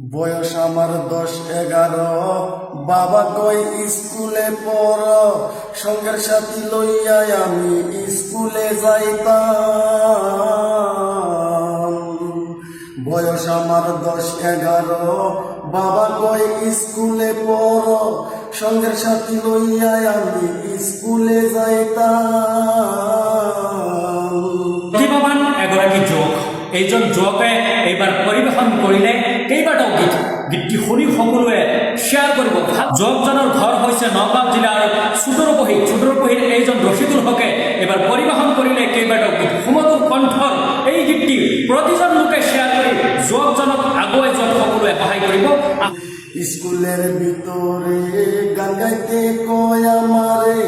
বয়স আমার দশ এগারো। বাবা কই স্কুলে পড়, সঙ্গের সাথী লইয়া আমি স্কুলে যাইতাম। বয়স আমার দশ এগারো। বাবা কই স্কুলে পড়, সঙ্গের সাথী লইয়া আমি স্কুলে যাইতাম। প্ৰতিভাৱান এগৰাকী যুৱক। এইজন যুৱকে এইবাৰ পৰিৱেশন কৰিলে কেইবাটাও গীত। গীতটি শুনি সকলোৱে শ্বেয়াৰ কৰিব। ভালো যুৱকজনৰ ঘৰ নগাঁও জিলাৰ চুদৰপহী চুদৰপহীৰ এইজন ৰচিদুল হকে এইবাৰ পৰিৱেশন কৰিলে কেইবাটাও গীত। সুমধুৰ কণ্ঠৰ এই গীতটি প্ৰতিজন লোকে শ্বেয়াৰ কৰি যুৱকজনক আগুৱাই যোৱাত সকলোৱে সহায় কৰিব। স্কুলের ভিতরে গান গাইতে কয় আমারে,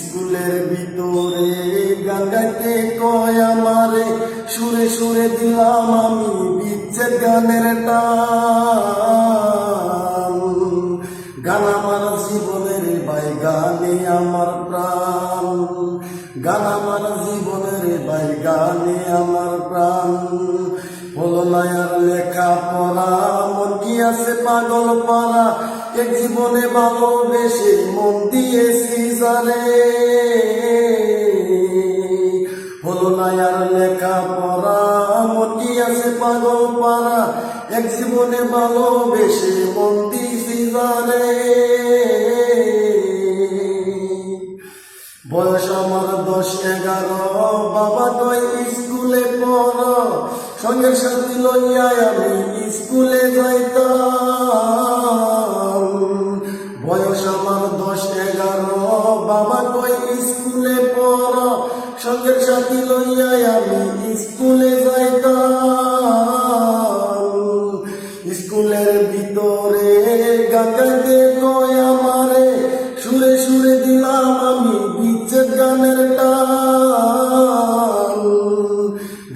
স্কুলের ভিতরে গান গাইতে কয় আমারে, সুরে সুরে দিলাম আমি বিচ্ছেদ গানের টান। গান আমার জীবনের ভাই গানে আমার প্রাণ। গান আমার জীবনের ভাই গানে আমার প্রাণ। হলো নায়ার লেখা পড়া মন কি আছে পাগল পারা এক জীবনে ভালোবেসে মন দিয়েছি জারে জীবনে ভালোবেসে মন বয়স আমার দশ এগারো, বাবা কয় স্কুলে পড়, সঙ্গে সাথী লইয়া আমি স্কুলে যাইতাম। বয়স আমার দশ এগারো, বাবা কয় স্কুলে পড়, সঙ্গে সাথী লইয়া আমি স্কুলে যাইতাম। স্কুলের ভিতরে গাইতে কয় আমারে। সুরে সুরে দিলাম আমি বিচ্ছেদ গানের টান।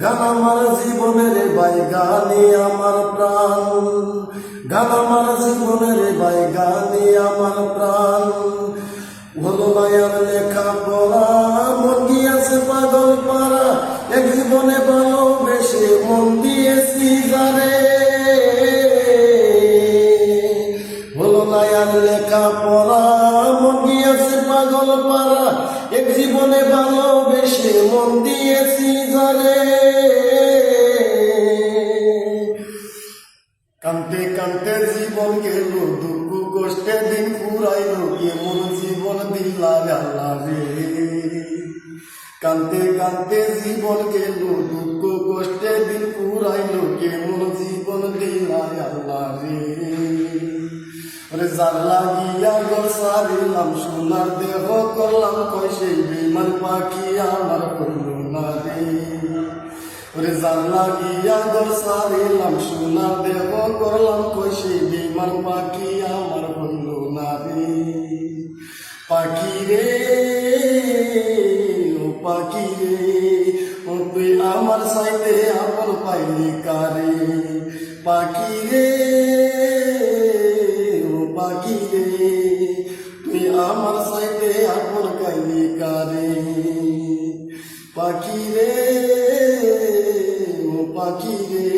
গান আমার জীবনের ভাই গানে আমার প্রাণ। গান আমার জীবনের ভাই গানে আমার প্রাণ। হলো মায়ার লেখা পড়া, মন গিয়াছে পাগল পাড়া। এক জীবনে ভালোবেসে মন দিয়েছি যারে। পাগল পাড়া এক জীবনে ভালোবেসে মন দিয়েছি যারে কান্তে কান্তে জীবন গেল, দুঃখ কষ্টে দিন পুরাইল কেমন জীবন দিলার আল্লাহ রে। কান্তে কান্তে জীবন গেল, দুঃখ কষ্টে দিন পুরাইল কেমন জীবন দিলার আল্লাহ রে। ওরে লাগিয়া গো সারিলাম সোনার দেহ করলাম, কয় সেই বিমান পাখি আমার হইল না রে। ওরে জানলা গিয়া গো সারিলাম সোনার দেহ করলাম কই সেই বিমান পাখি আমার হইল না রে। পাখি রে, ও পাখি রে, ও তুই আমার সাইতে আপন পাইলি কারে। পাখি রে আমার সাইতে আপন পাইলি কারে পাখি রে, ও পাখি রে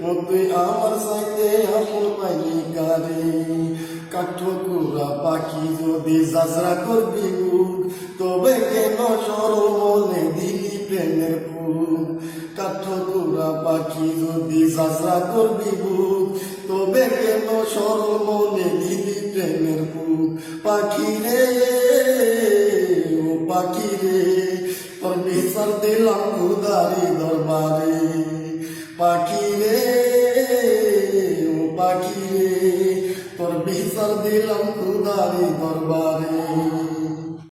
ও তুই আমার সাথে আপন পাইলি গারে কাঠকুরা পাখি যদি যাত্রা করবি তবে কেন সরমনে দিলি প্রেমের ফুল কাঠকুরা পাখি যদি যাত্রা করবি বুক, তবে কেন সরমনে দিলি প্রেমের ফুল পাখি রে, ও পাখি রে, তোর বিচার দিলাম খুদারি দরবারে। পাখি রে, ও পাখি রে, তোর বিচার দিলাম খুদারি দরবারে।